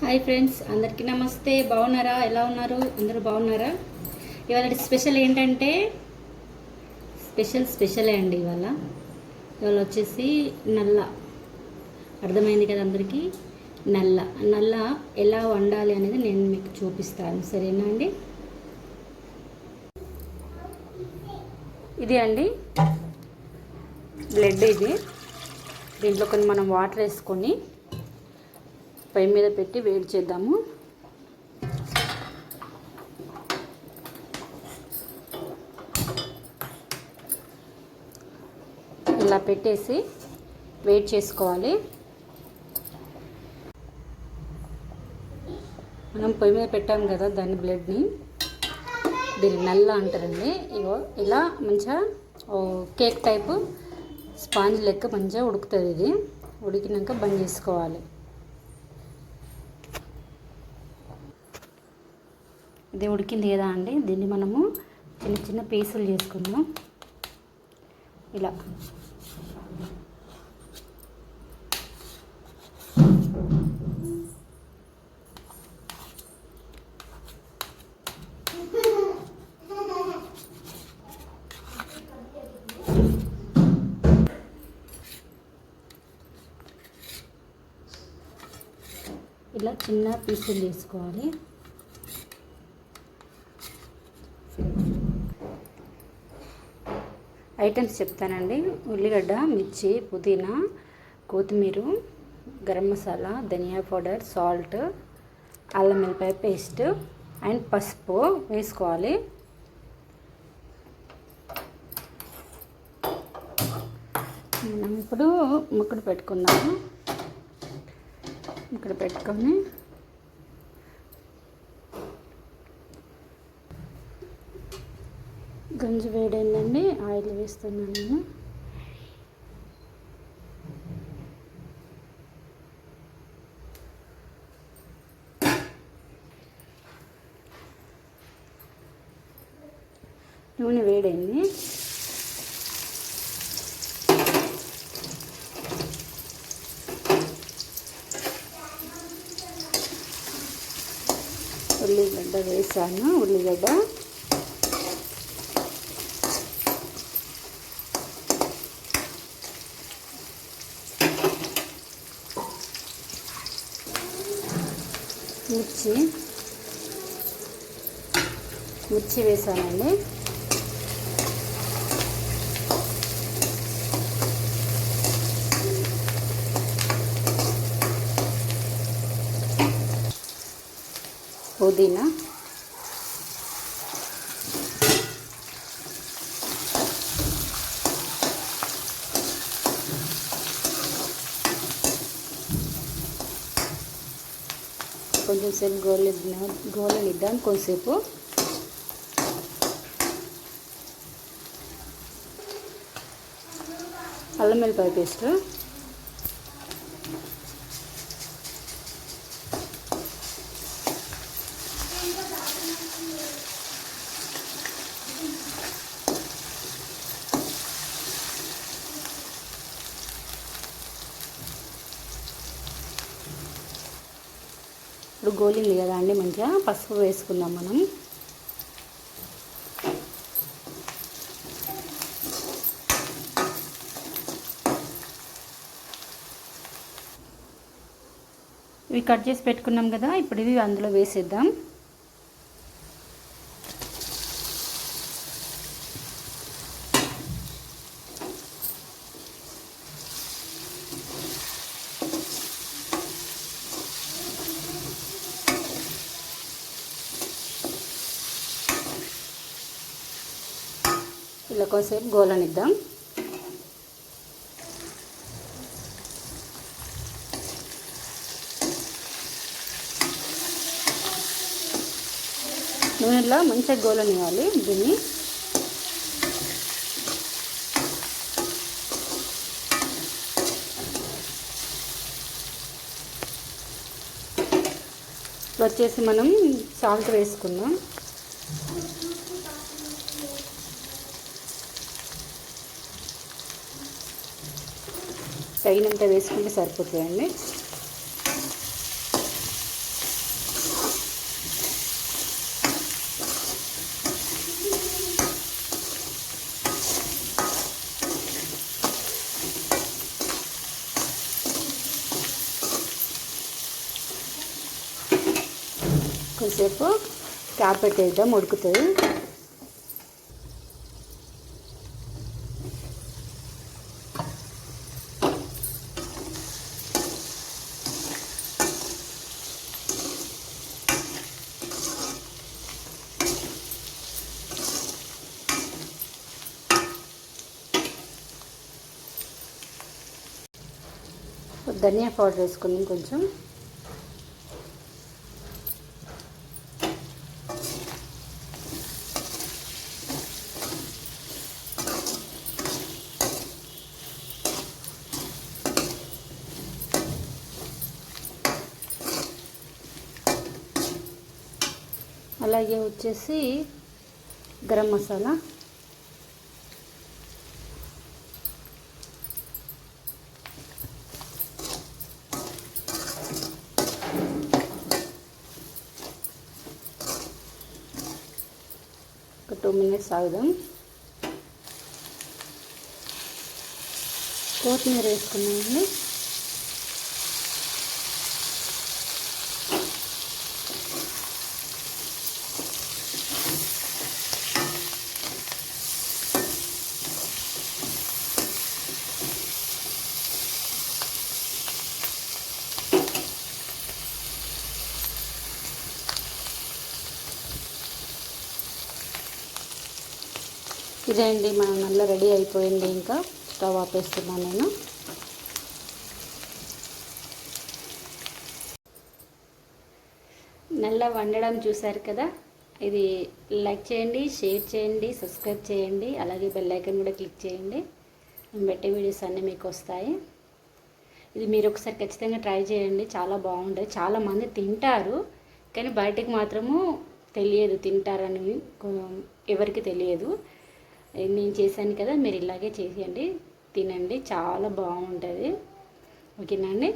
Hi friends అందరికీ నమస్తే. బాగున్నారా? ఎలా ఉన్నారు? అందరూ బాగున్నారా? ఇవాళ స్పెషల్ ఏంటంటే స్పెషల్ స్పెషలే అండి ఇవాళ. ఇవాళ వచ్చేసి నల్ల. అర్థమైంది కదా అందరికీ? నల్ల. నల్ల ఎలా వండాలి అనేది నేను మీకు చూపిస్తాను. సరేనా అండి? ఇది అండి. బ్లడ్ ఇది. దీంట్లో కొన్ని మనం వాటర్ వేసుకొని పొయ్యి మీద పెట్టి వేడి చేద్దాము. ఇలా పెట్టేసి వెయిట్ చేసుకోవాలి. మనం పొయ్యి మీద పెట్టాం కదా దాని బ్లడ్ని. దీన్ని నల్ల అంటారండి. ఇగో ఇలా మంచిగా కేక్ టైపు స్పాంజ్ లెక్క మంచిగా ఉడుకుతుంది ఇది. ఉడికినాక బంద్ చేసుకోవాలి. ఇది ఉడికింది కదా అండి? దీన్ని మనము చిన్న చిన్న పీసులు చేసుకుందాం. ఇలా. ఇలా చిన్న పీసులు చేసుకోవాలి. ఐటమ్స్ చెప్తానండి. ఉల్లిగడ్డ మిర్చి పుదీనా కొత్తిమీర గరం మసాలా ధనియా పౌడర్ సాల్ట్ అల్లం వెల్లిపాయ పేస్ట్ అండ్ పసుపు వేసుకోవాలి. మనం ఇప్పుడు ముక్కడు పెట్టుకుందాము. ఇక్కడ పెట్టుకొని గంజి వేడైందండి ఆయిల్ వేస్తున్నాను నేను. నూనె వేడైంది. ఉల్లిగడ్డ వేసాను. ఉల్లిగడ్డ మిర్చి మిర్చి వేసానండి. పుదీనా కొంచెం సేపు గోలు గోలనిద్దాం కొంచెంసేపు అల్లం వెల్లిపాయ పేస్ట్. ఇప్పుడు గోలింది కదా అండి మంచిగా. పసుపు వేసుకుందాం మనం. ఇవి కట్ చేసి పెట్టుకున్నాం కదా ఇప్పుడు ఇవి అందులో వేసేద్దాం. ఇలా కొంచెంసేపు గోలనిద్దాం. నూనెలో మంచిగా గోలనివ్వాలి దీన్ని. వచ్చేసి మనం సాల్ట్ వేసుకుందాం. తగినంత వేసుకుంటే సరిపోతుందండి కొంతసేపు క్యాప్ పెట్టేద్దాం ఉడుకుతుంది ధనియా పౌడర్ వేసుకుందాం కొంచెం. అలాగే వచ్చేసి గరం మసాలా. ఒక టూ మినిట్స్ ఆగుదాం. కొత్తిమీర వేసుకున్నామండి. ఇదే అండి మన నల్ల రెడీ అయిపోయింది ఇంకా. స్టవ్ ఆపేస్తున్నాను నేను. నల్ల వండడం చూశారు కదా? ఇది లైక్ చేయండి షేర్ చేయండి సబ్స్క్రైబ్ చేయండి అలాగే బెల్ ఐకన్ కూడా క్లిక్ చేయండి. నేను పెట్టే వీడియోస్ అన్నీ మీకు వస్తాయి. ఇది మీరు ఒకసారి ఖచ్చితంగా ట్రై చేయండి చాలా బాగుంటుంది చాలామంది తింటారు కానీ బయటకు మాత్రము తెలియదు తింటారని ఎవరికి తెలియదు. నేను చేశాను కదా మీరు ఇలాగే చేసేయండి తినండి చాలా బాగుంటుంది. ఓకేనా అండి?